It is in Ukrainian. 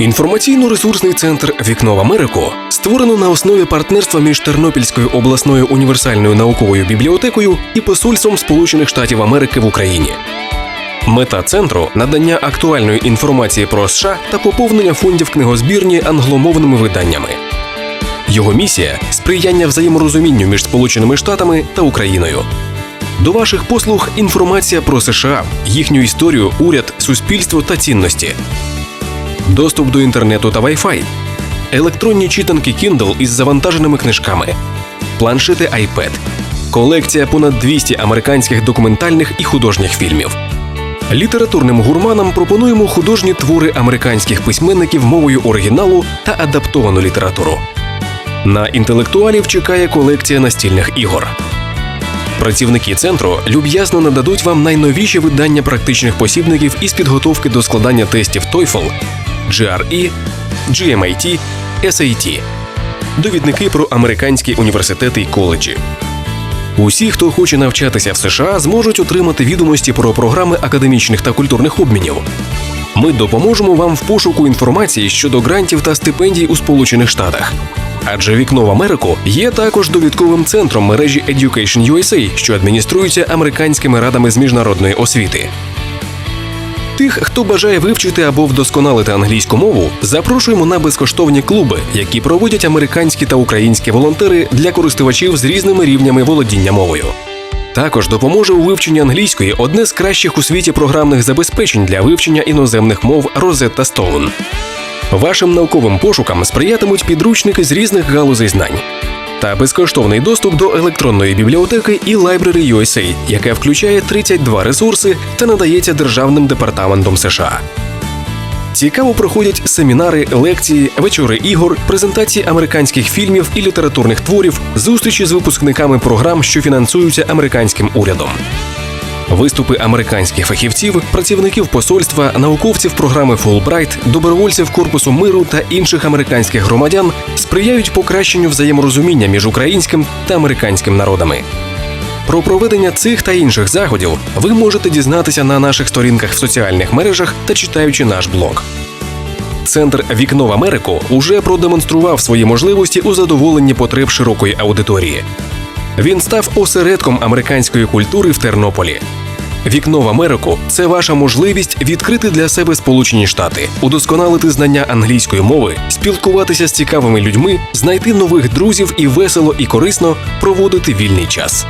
Інформаційно-ресурсний центр Вікно в Америку створено на основі партнерства між Тернопільською обласною універсальною науковою бібліотекою і Посольством Сполучених Штатів Америки в Україні. Мета центру надання актуальної інформації про США та поповнення фондів книгозбірні англомовними виданнями. Його місія сприяння взаєморозумінню між Сполученими Штатами та Україною. До ваших послуг інформація про США, їхню історію, уряд, суспільство та цінності. Доступ до інтернету та Wi-Fi, електронні читанки Kindle із завантаженими книжками, планшети iPad, колекція понад 200 американських документальних і художніх фільмів. Літературним гурманам пропонуємо художні твори американських письменників мовою оригіналу та адаптовану літературу. На інтелектуалів чекає колекція настільних ігор. Працівники центру люб'язно нададуть вам найновіші видання практичних посібників із підготовки до складання тестів TOEFL, GRE, GMIT, SAT, довідники про американські університети й коледжі. Усі, хто хоче навчатися в США, зможуть отримати відомості про програми академічних та культурних обмінів. Ми допоможемо вам в пошуку інформації щодо грантів та стипендій у Сполучених Штатах. Адже вікно в Америку є також довідковим центром мережі Education USA, що адмініструється американськими радами з міжнародної освіти. Тих, хто бажає вивчити або вдосконалити англійську мову, запрошуємо на безкоштовні клуби, які проводять американські та українські волонтери для користувачів з різними рівнями володіння мовою. Також допоможе у вивченні англійської одне з кращих у світі програмних забезпечень для вивчення іноземних мов Rosetta Stone. Вашим науковим пошукам сприятимуть підручники з різних галузей знань та безкоштовний доступ до електронної бібліотеки і Library USA, яка включає 32 ресурси та надається Державним департаментом США. Цікаво проходять семінари, лекції, вечори ігор, презентації американських фільмів і літературних творів, зустрічі з випускниками програм, що фінансуються американським урядом. Виступи американських фахівців, працівників посольства, науковців програми Фулбрайт, добровольців Корпусу миру та інших американських громадян сприяють покращенню взаєморозуміння між українським та американським народами. Про проведення цих та інших заходів ви можете дізнатися на наших сторінках в соціальних мережах та читаючи наш блог. Центр Вікно в Америку уже продемонстрував свої можливості у задоволенні потреб широкої аудиторії. Він став осередком американської культури в Тернополі. Вікно в Америку це ваша можливість відкрити для себе Сполучені Штати, удосконалити знання англійської мови, спілкуватися з цікавими людьми, знайти нових друзів і весело і корисно проводити вільний час.